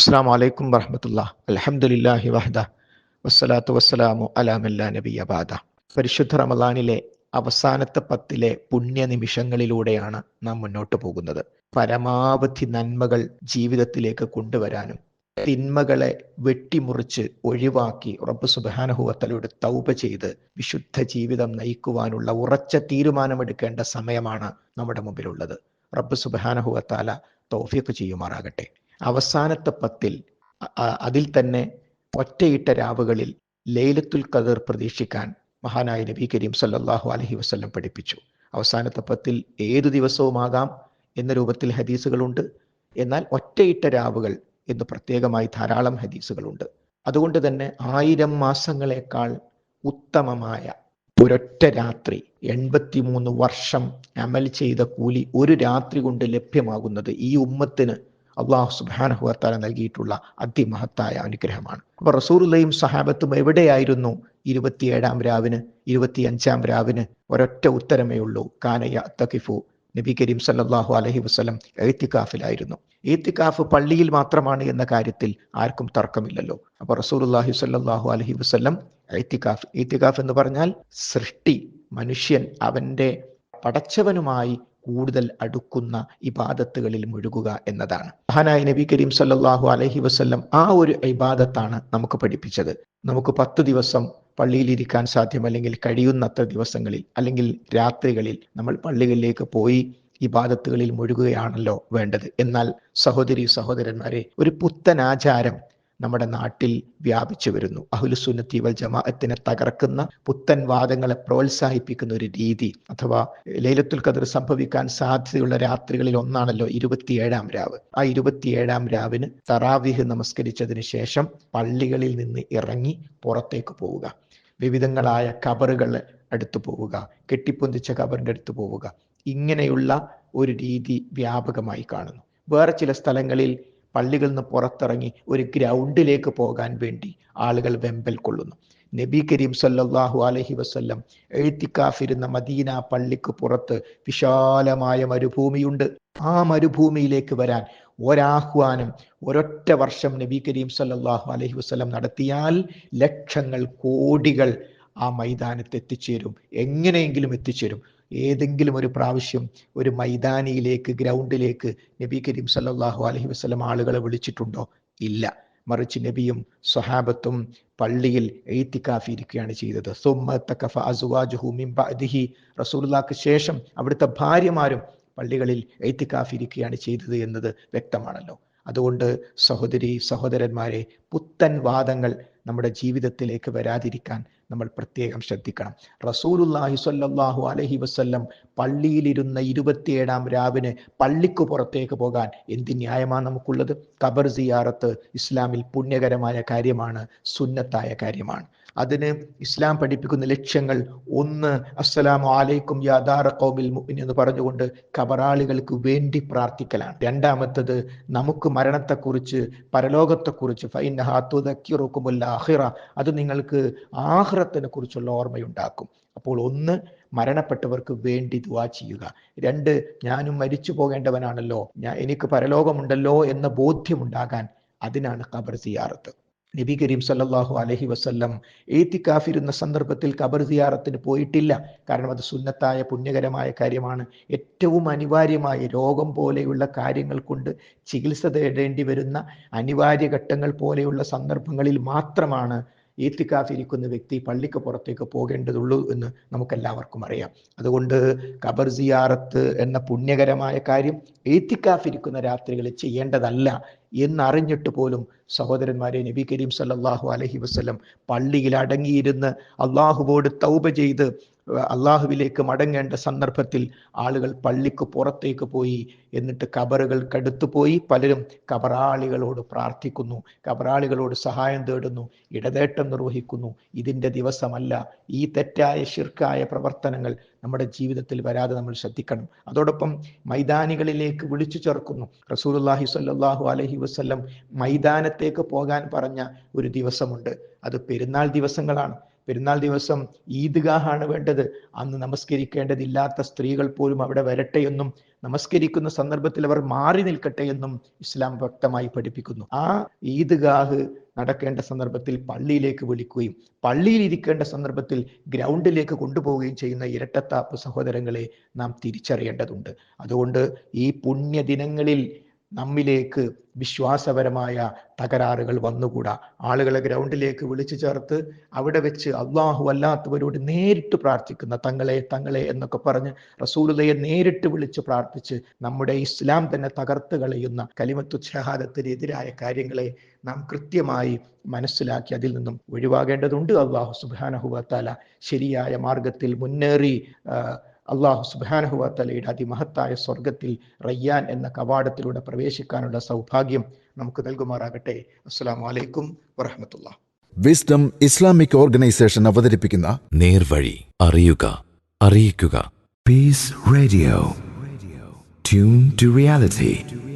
അസ്സാം വലൈക്കും വറഹമത്തുള്ള. അലഹമുല്ലാഹി വഹദ. വസ്സലാത്തു വസ്സലാമു അലാമല്ലാ നബി അബാദ പരിശുദ്ധ റമദാനിലെ അവസാനത്തെ പത്തിലെ പുണ്യ നിമിഷങ്ങളിലൂടെയാണ് നാം മുന്നോട്ട് പോകുന്നത്. പരമാവധി നന്മകൾ ജീവിതത്തിലേക്ക് കൊണ്ടുവരാനും തിന്മകളെ വെട്ടിമുറിച്ച് ഒഴിവാക്കി റബ്ബ് സുബാനഹുവത്തലയോട് തൗപ ചെയ്ത് വിശുദ്ധ ജീവിതം നയിക്കുവാനുള്ള ഉറച്ച തീരുമാനമെടുക്കേണ്ട സമയമാണ് നമ്മുടെ മുമ്പിലുള്ളത്. റബ്ബ് സുബാനഹുവത്താല തൗഫീഖ് ചെയ്യുമാറാകട്ടെ. അവസാനത്തെ പത്തിൽ അതിൽ തന്നെ ഒറ്റയിട്ട രാവുകളിൽ ലൈലത്തുൽ ഖദർ പ്രതീക്ഷിക്കാൻ മഹാനായ നബി കരീം സല്ലാഹു അലഹി വസ്ല്ലം പഠിപ്പിച്ചു. അവസാനത്തെ പത്തിൽ ഏതു ദിവസവുമാകാം എന്ന രൂപത്തിൽ ഹദീസുകളുണ്ട്. എന്നാൽ ഒറ്റയിട്ട രാവുകൾ എന്ന് പ്രത്യേകമായി ധാരാളം ഹദീസുകളുണ്ട്. അതുകൊണ്ട് തന്നെ ആയിരം മാസങ്ങളെക്കാൾ ഉത്തമമായ ഒരൊറ്റ രാത്രി എൺപത്തിമൂന്ന് വർഷം അമൽ ചെയ്ത കൂലി ഒരു രാത്രി കൊണ്ട് ലഭ്യമാകുന്നത് ഈ ഉമ്മത്തിന് അള്ളാഹു സുബാനഹുവർത്താല നൽകിയിട്ടുള്ള അതിമഹത്തായ അനുഗ്രഹമാണ്. അപ്പൊ റസൂറുല്ലയും സഹാബത്തും എവിടെയായിരുന്നു? ഇരുപത്തിയേഴാം രാവിന് ഇരുപത്തിയഞ്ചാം രാവിന് ഒരൊറ്റ ഉത്തരമേ ഉള്ളൂ. കാനയ തക്കിഫു നബി കരീം സല്ലാഹു അലഹി വസ്ലം എഴുത്തിക്കാഫിലായിരുന്നു. ഈത്തിക്കാഫ് പള്ളിയിൽ മാത്രമാണ് എന്ന കാര്യത്തിൽ ആർക്കും തർക്കമില്ലല്ലോ. അപ്പൊ റസൂലുല്ലാഹി സല്ലാഹു അലഹി വസ്ലം എഴുത്തിക്കാഫ് ഈത്തിക്കാഫ് എന്ന് പറഞ്ഞാൽ സൃഷ്ടി മനുഷ്യൻ അവന്റെ പടച്ചവനുമായി കൂടുതൽ അടുക്കുന്ന ഇബാദത്തുകളിൽ മുഴുകുക എന്നതാണ്. മഹാനായ നബി കരീം സല്ലാഹു അലഹി വസ്ല്ലം ആ ഒരു ഇബാദത്താണ് നമുക്ക് പഠിപ്പിച്ചത്. നമുക്ക് പത്ത് ദിവസം പള്ളിയിലിരിക്കാൻ സാധ്യമല്ലെങ്കിൽ കഴിയുന്നത്ര ദിവസങ്ങളിൽ അല്ലെങ്കിൽ രാത്രികളിൽ നമ്മൾ പള്ളികളിലേക്ക് പോയി ഇബാദത്തുകളിൽ മുഴുകുകയാണല്ലോ വേണ്ടത്. എന്നാൽ സഹോദരി സഹോദരന്മാരെ ഒരു പുത്തൻ ആചാരം നമ്മുടെ നാട്ടിൽ വ്യാപിച്ചു വരുന്നു. അഹുലുസുന്നത്തി വൽ ജമാഅത്തിനെ തകർക്കുന്ന പുത്തൻ വാദങ്ങളെ പ്രോത്സാഹിപ്പിക്കുന്ന ഒരു രീതി അഥവാ ലൈലത്തുൽ ഖദർ സംഭവിക്കാൻ സാധ്യതയുള്ള രാത്രികളിൽ ഒന്നാണല്ലോ ഇരുപത്തിയേഴാം രാവ്. ആ ഇരുപത്തിയേഴാം രാവിന് തറാവിഹ് നമസ്കരിച്ചതിന് ശേഷം പള്ളികളിൽ നിന്ന് ഇറങ്ങി പുറത്തേക്ക് പോവുക. വിവിധങ്ങളായ കബറുകൾ അടുത്ത് പോവുക. കെട്ടിപ്പൊന്തിച്ച കബറിന്റെ അടുത്ത് പോവുക. ഇങ്ങനെയുള്ള ഒരു രീതി വ്യാപകമായി കാണുന്നു. വേറെ ചില സ്ഥലങ്ങളിൽ പള്ളികളിൽ നിന്ന് പുറത്തിറങ്ങി ഒരു ഗ്രൗണ്ടിലേക്ക് പോകാൻ വേണ്ടി ആളുകൾ വെമ്പൽ കൊള്ളുന്നു. നബി കരീം സല്ലാഹു അലഹി വസ്ല്ലം എഴുത്തിക്കാഫിരുന്ന മദീന പള്ളിക്ക് പുറത്ത് വിശാലമായ മരുഭൂമിയുണ്ട്. ആ മരുഭൂമിയിലേക്ക് വരാൻ ഒരാഹ്വാനം ഒരൊറ്റ വർഷം നബി കരീം സല്ലാഹു അലഹി വസ്ലം നടത്തിയാൽ ലക്ഷങ്ങൾ കോടികൾ ആ മൈതാനത്ത് എത്തിച്ചേരും. എങ്ങനെയെങ്കിലും എത്തിച്ചേരും. ഏതെങ്കിലും ഒരു പ്രാവശ്യം ഒരു മൈതാനിയിലേക്ക് ഗ്രൗണ്ടിലേക്ക് നബി കരീം സല്ലാഹു അലഹി വസ്ലം ആളുകളെ വിളിച്ചിട്ടുണ്ടോ? ഇല്ല. മറിച്ച് നബിയും സ്വഹാബത്തും പള്ളിയിൽ എഴുത്തിക്കാഫിയിരിക്കുകയാണ് ചെയ്തത്. റസൂലുള്ളാക്ക് ശേഷം അവിടുത്തെ ഭാര്യമാരും പള്ളികളിൽ എഴുത്തിക്കാഫിരിക്കുകയാണ് ചെയ്തത് എന്നത് വ്യക്തമാണല്ലോ. അതുകൊണ്ട് സഹോദരി സഹോദരന്മാരെ പുത്തൻ വാദങ്ങൾ നമ്മുടെ ജീവിതത്തിലേക്ക് വരാതിരിക്കാൻ നമ്മൾ പ്രത്യേകം ശ്രദ്ധിക്കണം. റസൂലുല്ലാഹി സ്വല്ലല്ലാഹു അലഹി വസ്ല്ലം പള്ളിയിലിരുന്ന ഇരുപത്തിയേഴാം രാവിന് പള്ളിക്ക് പുറത്തേക്ക് പോകാൻ എന്ത് ന്യായമാണ് നമുക്കുള്ളത്? ഖബർ സിയാറത്ത് ഇസ്ലാമിൽ പുണ്യകരമായ കാര്യമാണ് സുന്നത്തായ കാര്യമാണ്. അതിന് ഇസ്ലാം പഠിപ്പിക്കുന്ന ലക്ഷ്യങ്ങൾ ഒന്ന് അസ്സലാമു അലൈക്കും യാദാറ കൗമിൽ മുഅ്മിൻ എന്ന് പറഞ്ഞുകൊണ്ട് കബറാളികൾക്ക് വേണ്ടി പ്രാർത്ഥിക്കലാണ്. രണ്ടാമത്തത് നമുക്ക് മരണത്തെക്കുറിച്ച് പരലോകത്തെക്കുറിച്ച് ഫൈനഹാത്തുദക്കിറുക്കുമുല്ല ആഹിറ അത് നിങ്ങൾക്ക് ആഹ്റത്തിനെ കുറിച്ചുള്ള ഓർമ്മയുണ്ടാക്കും. അപ്പോൾ ഒന്ന് മരണപ്പെട്ടവർക്ക് വേണ്ടി ദുവാ ചെയ്യുക. രണ്ട് ഞാനും മരിച്ചു പോകേണ്ടവനാണല്ലോ. ഞാൻ എനിക്ക് പരലോകമുണ്ടല്ലോ എന്ന ബോധ്യമുണ്ടാകാൻ അതിനാണ് ഖബർ സിയാറത്ത്. നബി കരീം സല്ലാഹു അലഹി വസ്ല്ലം ഏത്തിക്കാഫിരുന്ന സന്ദർഭത്തിൽ കബർ സിയാറത്തിന് പോയിട്ടില്ല. കാരണം അത് സുന്നത്തായ പുണ്യകരമായ കാര്യമാണ്. ഏറ്റവും അനിവാര്യമായ രോഗം പോലെയുള്ള കാര്യങ്ങൾ കൊണ്ട് ചികിത്സ തേടേണ്ടി വരുന്ന അനിവാര്യ ഘട്ടങ്ങൾ പോലെയുള്ള സന്ദർഭങ്ങളിൽ മാത്രമാണ് ഏത്തിക്കാത്തിരിക്കുന്ന വ്യക്തി പള്ളിക്ക് പുറത്തേക്ക് പോകേണ്ടതുള്ളൂ എന്ന് നമുക്കെല്ലാവർക്കും അറിയാം. അതുകൊണ്ട് കബർ സിയാറത്ത് എന്ന പുണ്യകരമായ കാര്യം ഏത്തിക്കാത്തിരിക്കുന്ന രാത്രികളിൽ ചെയ്യേണ്ടതല്ല. എന്നറിഞ്ഞിട്ട് പോലും സഹോദരന്മാരെ നബി കരീം സല്ലാഹു അലഹി വസ്ലം പള്ളിയിൽ അടങ്ങിയിരുന്ന് അള്ളാഹുവോട് തൗബ ചെയ്ത് അള്ളാഹുവിലേക്ക് മടങ്ങേണ്ട സന്ദർഭത്തിൽ ആളുകൾ പള്ളിക്ക് പുറത്തേക്ക് പോയി എന്നിട്ട് കബറുകൾ കടുത്തു പോയി. പലരും കബറാളികളോട് പ്രാർത്ഥിക്കുന്നു കബറാളികളോട് സഹായം തേടുന്നു ഇടതേട്ടം നിർവഹിക്കുന്നു. ഇതിന്റെ ദിവസമല്ല ഈ തെറ്റായ ശിർക്കായ പ്രവർത്തനങ്ങൾ നമ്മുടെ ജീവിതത്തിൽ വരാതെ നമ്മൾ ശ്രദ്ധിക്കണം. അതോടൊപ്പം മൈതാനികളിലേക്ക് വിളിച്ചു ചേർക്കുന്നു. റസൂലുല്ലാഹി സ്വല്ലല്ലാഹു അലഹി വസല്ലം മൈതാനത്തേക്ക് പോകാൻ പറഞ്ഞ ഒരു ദിവസമുണ്ട്. അത് പെരുന്നാൾ ദിവസങ്ങളാണ്. പെരുന്നാൾ ദിവസം ഈദ്ഗാഹാണ് വേണ്ടത്. അന്ന് നമസ്കരിക്കേണ്ടതില്ലാത്ത സ്ത്രീകൾ പോലും അവിടെ വരട്ടെ എന്നും നമസ്കരിക്കുന്ന സന്ദർഭത്തിൽ അവർ മാറി നിൽക്കട്ടെ എന്നും ഇസ്ലാം വ്യക്തമായി പഠിപ്പിക്കുന്നു. ആ ഈദ്ഗാഹ് നടക്കേണ്ട സന്ദർഭത്തിൽ പള്ളിയിലേക്ക് വിളിക്കുകയും പള്ളിയിൽ ഇരിക്കേണ്ട സന്ദർഭത്തിൽ ഗ്രൗണ്ടിലേക്ക് കൊണ്ടുപോവുകയും ചെയ്യുന്ന ഇരട്ടത്താപ്പ് സഹോദരങ്ങളെ നാം തിരിച്ചറിയേണ്ടതുണ്ട്. അതുകൊണ്ട് ഈ പുണ്യദിനങ്ങളിൽ നമ്മിലേക്ക് വിശ്വാസപരമായ തകരാറുകൾ വന്നുകൂടാ. ആളുകളെ ഗ്രൗണ്ടിലേക്ക് വിളിച്ചു ചേർത്ത് അവിടെ വെച്ച് അള്ളാഹു അല്ലാത്തവരോട് നേരിട്ട് പ്രാർത്ഥിക്കുന്ന തങ്ങളെ തങ്ങളെ എന്നൊക്കെ പറഞ്ഞ് റസൂലുദയെ നേരിട്ട് വിളിച്ച് പ്രാർത്ഥിച്ച് നമ്മുടെ ഇസ്ലാം തന്നെ തകർത്ത് കളയുന്ന കലിമത്തു ഷഹാദത്തിന് എതിരായ കാര്യങ്ങളെ നാം കൃത്യമായി മനസ്സിലാക്കി അതിൽ നിന്നും ഒഴിവാകേണ്ടതുണ്ട്. അള്ളാഹു സുബാനഹുബത്താല ശരിയായ മാർഗത്തിൽ മുന്നേറി അള്ളാഹു സുബാനഹുവത്തലയുടെ അതിമഹത്തായ സ്വർഗത്തിൽ റയ്യാൻ എന്ന കവാടത്തിലൂടെ പ്രവേശിക്കാനുള്ള സൗഭാഗ്യം നമുക്ക് നൽകുമാറാകട്ടെ. അസ്സാം വലൈക്കും വറഹമത്തുള്ള വിസ്ഡം ഇസ്ലാമിക് ഓർഗനൈസേഷൻ അവതരിപ്പിക്കുന്ന നേർവഴി. അറിയുക അറിയിക്കുക. Peace Radio tune to reality.